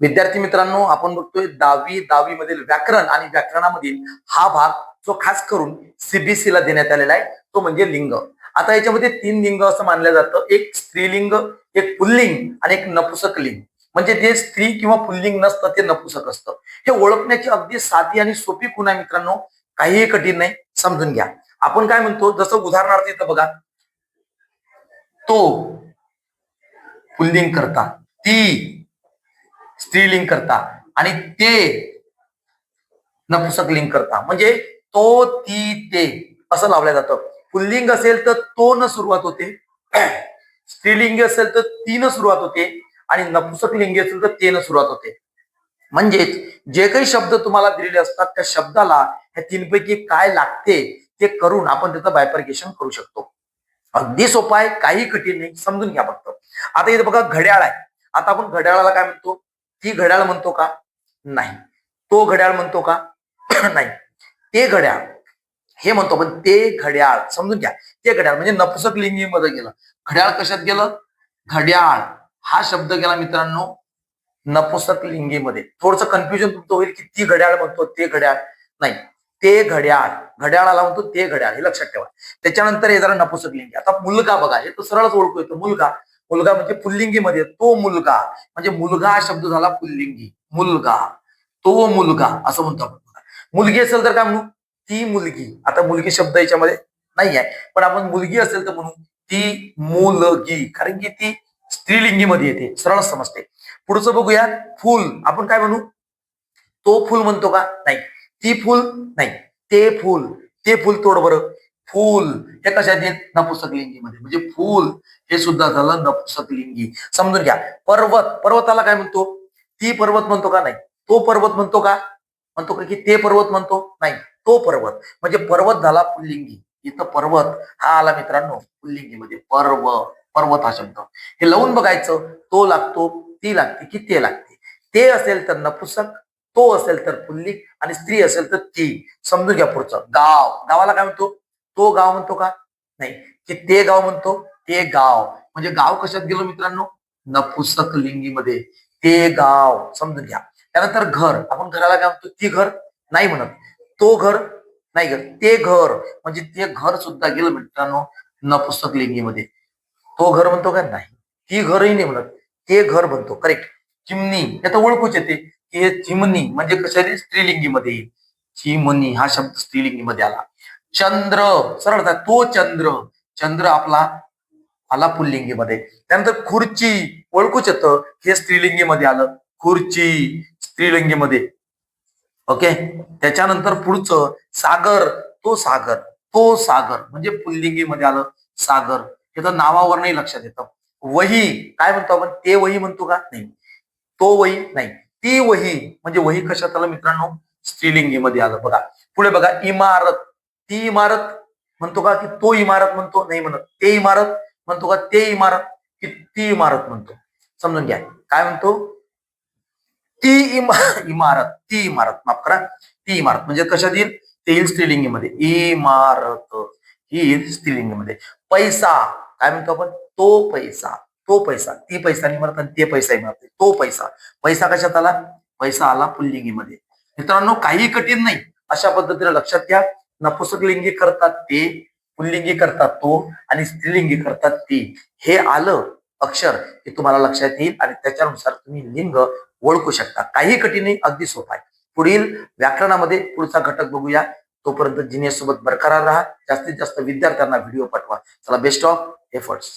विद्यार्थी मित्रांनो आपण बघतोय दहावी दहावी मधील व्याकरण आणि व्याकरणामधील हा भाग जो खास करून सीबीसी ला देण्यात आलेला आहे तो म्हणजे लिंग. आता याच्यामध्ये तीन लिंग असं मानलं जातं. एक स्त्रीलिंग एक पुल्लिंग आणि एक नपुसक लिंग. म्हणजे जे स्त्री किंवा पुल्लिंग नसतं ते नपुसक असतं. हे ओळखण्याची अगदी साधी आणि सोपी खुण आहे मित्रांनो. काहीही कठीण नाही समजून घ्या. आपण काय म्हणतो? जसं उदाहरणार्थ इथं बघा. तो पुल्लिंग करता ती स्त्रीलिंग करता आणि ते नपुसक लिंग करता. म्हणजे तो ती ते असं लावलं जातं. पुल्लिंग असेल तर तो न सुरुवात होते. स्त्रीलिंग असेल तर तीन सुरुवात होते. आणि नपुसक लिंगी असेल तर ते न सुरुवात होते. म्हणजेच जे काही शब्द तुम्हाला दिलेले असतात त्या शब्दाला ह्या तीनपैकी काय लागते ते करून आपण त्याचं बायपरिकेशन करू शकतो. अगदी सोपा आहे काही कठीण नाही समजून घ्या फक्त. आता इथे बघा घड्याळ आहे. आता आपण घड्याळाला काय म्हणतो? ती घड्याळ म्हणतो का? नाही. तो घड्याळ म्हणतो का? नाही. ते घड्याळ हे म्हणतो पण ते घड्याळ. समजून घ्या. ते घड्याळ म्हणजे नपुसक लिंगी मध्ये गेलं. घड्याळ कशात गेलं? घड्याळ. हा शब्द गेला मित्रांनो नपुसक लिंगीमध्ये. थोडस कन्फ्युजन तुमचं होईल की ती घड्याळ म्हणतो ते घड्याळ. नाही. ते घड्याळ. घड्याळाला म्हणतो ते घड्याळ. हे लक्षात ठेवा. त्याच्यानंतर हे जरा नपुसक लिंगी आता मुलगा बघा हे तर सरळच ओळखू येतो. मुलगा मुलगा म्हणजे पुल्लिंगीमध्ये तो मुलगा. म्हणजे मुलगा हा शब्द झाला पुल्लिंगी. मुलगा. तो मुलगा असं म्हणतो आपण मुलगी असेल तर काय म्हणू? ती मुलगी. आता मुलगी शब्द याच्यामध्ये नाही आहे पण आपण मुलगी असेल तर म्हणू ती मुलगी. कारण की ती स्त्रीलिंगीमध्ये येते. सरळ समजते. पुढचं बघूया. फुल. आपण काय म्हणू? तो फुल म्हणतो का? नाही. ती फुल? नाही. ते फुल. ते फुल तोड बरं. फूल हे कशात येत नपुसक लिंगीमध्ये. म्हणजे फूल हे सुद्धा झालं नपुसक लिंगी. समजून घ्या. पर्वत पर्वताला काय म्हणतो? ती पर्वत म्हणतो का नाही? तो पर्वत म्हणतो का? म्हणतो का की ते पर्वत म्हणतो? नाही. तो पर्वत. म्हणजे पर्वत झाला पुल्लिंगी इथं पर्वत हा आला मित्रांनो पुल्लिंगीमध्ये पर्व पर्वत हा शब्द. हे लावून बघायचं. तो लागतो ती लागते की ते लागते. ते असेल तर नपुसक तो असेल तर पुल्लिंग आणि स्त्री असेल तर ती. समजून घ्या पुढचं. गाव. गावाला काय म्हणतो? तो गाव म्हणतो का? नाही. की ते गाव म्हणतो ते गाव. म्हणजे गाव कशात गेलो मित्रांनो? नपुसक लिंगीमध्ये. ते गाव. समजून घ्या. त्यानंतर घर. आपण घराला काय म्हणतो? ती घर. नाही म्हणत. तो घर. नाही घर. ते घर. म्हणजे ते घर सुद्धा गेलं मित्रांनो नपुसक लिंगीमध्ये. तो घर म्हणतो का? नाही. ती घरही नाही म्हणत. ते घर म्हणतो. करेक्ट चिमणी. याचा ओळखूच येते. की हे चिमणी म्हणजे कशा स्त्रीलिंगीमध्ये येईल. चिमणी. हा शब्द स्त्रीलिंगीमध्ये आला. चंद्र. सरळ तो चंद्र. चंद्र आपला आला पुल्लिंगीमध्ये. त्यानंतर खुर्ची. ओळखूच येतं. हे स्त्रीलिंगीमध्ये आलं. खुर्ची. स्त्रीलिंगीमध्ये. ओके? त्याच्यानंतर पुढचं सागर. तो सागर. तो सागर. म्हणजे पुल्लिंगीमध्ये आलं सागर. हे तर नावावर नाही लक्षात येतं. वही. काय म्हणतो आपण? ते वही म्हणतो का? नाही. तो वही नाही. ती वही. म्हणजे वही कशात आलं मित्रांनो? स्त्रीलिंगीमध्ये आलं. बघा. पुढे बघा. इमारत. ती इमारत म्हणतो का की तो इमारत म्हणतो नाही म्हणत. ते इमारत म्हणतो का ते इमारत की ती इमारत म्हणतो. समजून घ्या. काय म्हणतो? ती इमा इमारत ती इमारत. माफ करा. ती इमारत. म्हणजे कशात येईल? ते येईल स्त्रीलिंगीमध्ये. इमारत. ही येईल स्त्रीलिंगीमध्ये. पैसा. काय म्हणतो आपण? तो पैसा. तो पैसा. ती पैसा इमारत आणि ते पैसा इमारत तो पैसा. पैसा कशात आला? पैसा आला पुल्लिंगीमध्ये. मित्रांनो काही कठीण नाही. अशा पद्धतीने लक्षात घ्या. नपुसक लिंगी करतात ते पुल्लिंगी करतात तो आणि स्त्रीलिंगी करतात ती. हे आलं अक्षर हे तुम्हाला लक्षात येईल आणि त्याच्यानुसार तुम्ही लिंग ओळखू शकता. काही कठीण नाही अगदी सोपा आहे. पुढील व्याकरणामध्ये पुढचा घटक बघूया. तोपर्यंत जिनियस सोबत बरकरार राहा. जास्तीत जास्त विद्यार्थ्यांना व्हिडिओ पाठवा. चला बेस्ट ऑफ एफर्ट्स